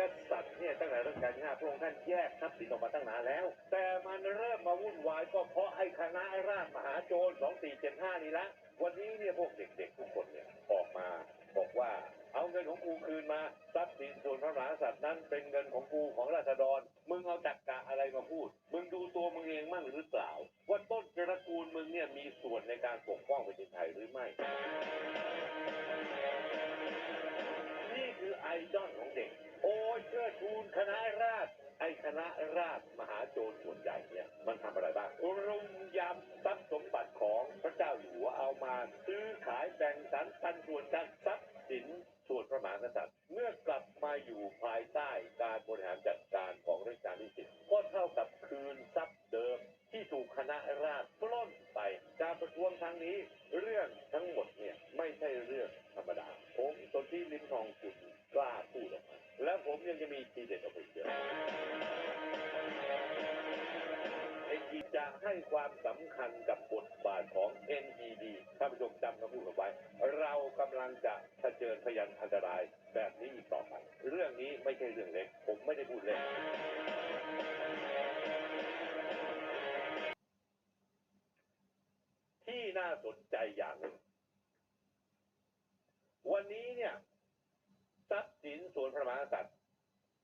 กษัตริย์เนี่ยตั้งแต่รัชกาลที่ห้าพระองค์ท่านแยกทรัพย์สินออกมาตั้งนานแล้ว แต่มันเริ่มมาวุ่นวายก็เพราะไอ้คณะราษฎรมหาโจร2475 นี่ละ วันนี้เนี่ยพวกเด็กๆทุกคนเนี่ยออกมาบอกว่าเอาเงินของกูคืนมาทรัพย์สินส่วนพระมหากษัตริย์นั้นเป็นเงินของกูของราษฎร มึงเอาจักกะอะไรมาพูด มึงดูตัวมึงเองมั่งหรือเปล่า ว่าต้นตระกูลมึงเนี่ยมีส่วนในการปกป้องแผ่นดินไทยหรือไม่ ยเชิดชูนคณะราษฎรไอคณะราษฎรมหาโจรส่วนใหญ่เนี่ยมันทำอะไรบ้างรุมยำทรัพย์สมบัติของพระเจ้าอยู่หัวเอามาซื้อขายแบ่งสรรปันส่วนกันทรัพย์สินส่วนพระมหากษัตริย์ เมื่อกลับมาอยู่ภายใต้การบริหารจัดการของรัชกาลที่สิบก็เท่ากับคืนทรัพย์เดิมที่ถูกคณะราษฎรปล้นไป การประท้วงครั้งนี้ เรื่องทั้งหมดเนี่ยไม่ใช่เรื่องธรรมดา ผมสนที่ลิ้มทองกุลกล้าพูด ผมยังจะมีทีเด็ดออกไปเยอะไอ้ที่จะให้ความสำคัญกับบทบาทของ NED ท่านผู้ชมจำคำพูดเอาไว้ เรากำลังจะเผชิญพยันอันตรายแบบนี้อีกต่อไป เรื่องนี้ไม่ใช่เรื่องเล็ก ผมไม่ได้พูดเล่นที่น่าสนใจอย่างหนึ่งวันนี้เนี่ยทรัพย์สินส่วนพระมหากษัตริย์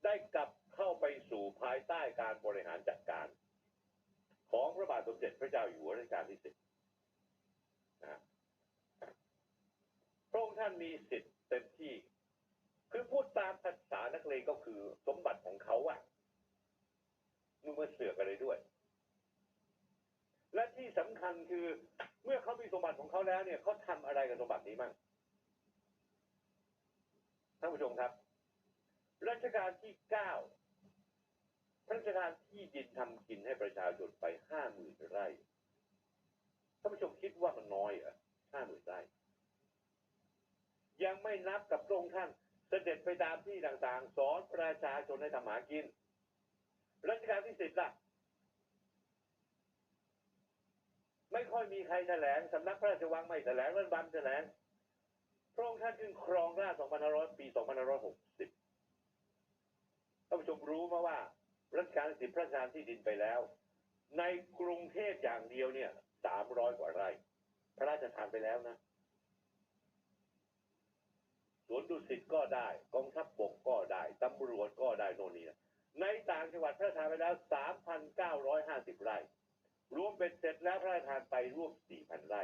ได้กลับเข้าไปสู่ภายใต้การบริหารจัดการ ของพระบาทสมเด็จพระเจ้าอยู่หัวรัชกาลที่สิบนะพระองค์ท่านมีสิทธิ์เต็มที่ คือพูดตามภาษานักเลงก็คือสมบัติของเขาอะมึงมาเสือกอะไรด้วย และที่สำคัญคือเมื่อเขามีสมบัติของเขาแล้วเนี่ยเขาทำอะไรกับสมบัตินี้มั่งท่านผู้ชมครับ รัชกาลที่เก้าพระราชทานที่ดินทำกินให้ประชาชนไปห้าหมื่นไร่ท่านผู้ชมคิดว่ามันน้อยเหรอห้าหมื่นไร่ ยังไม่นับกับพระองค์ท่านเสด็จไปตามที่ต่างๆ สอนประชาชนให้ทำหากิน รัชกาลที่สิบล่ะ ไม่ค่อยมีใครแถลงสำนักพระราชวังไม่แถลงรัฐบาลแถลงพระองค์ท่านขึ้นครองราชย์2500ปี2560ท่านผู้ชมรู้มาว่า รัชกาลที่สิบพระราชทานที่ดินไปแล้ว ในกรุงเทพอย่างเดียวเนี่ย300กว่าไร่ พระราชทานไปแล้วนะสวนดุสิตก็ได้กองทัพบกก็ได้ตำรวจก็ได้โน่นนี่นะในต่างจังหวัดพระราชทานไปแล้ว3,950ไร่ รวมเป็นเสร็จแล้วพระราชทานไปร่วม4,000ไร่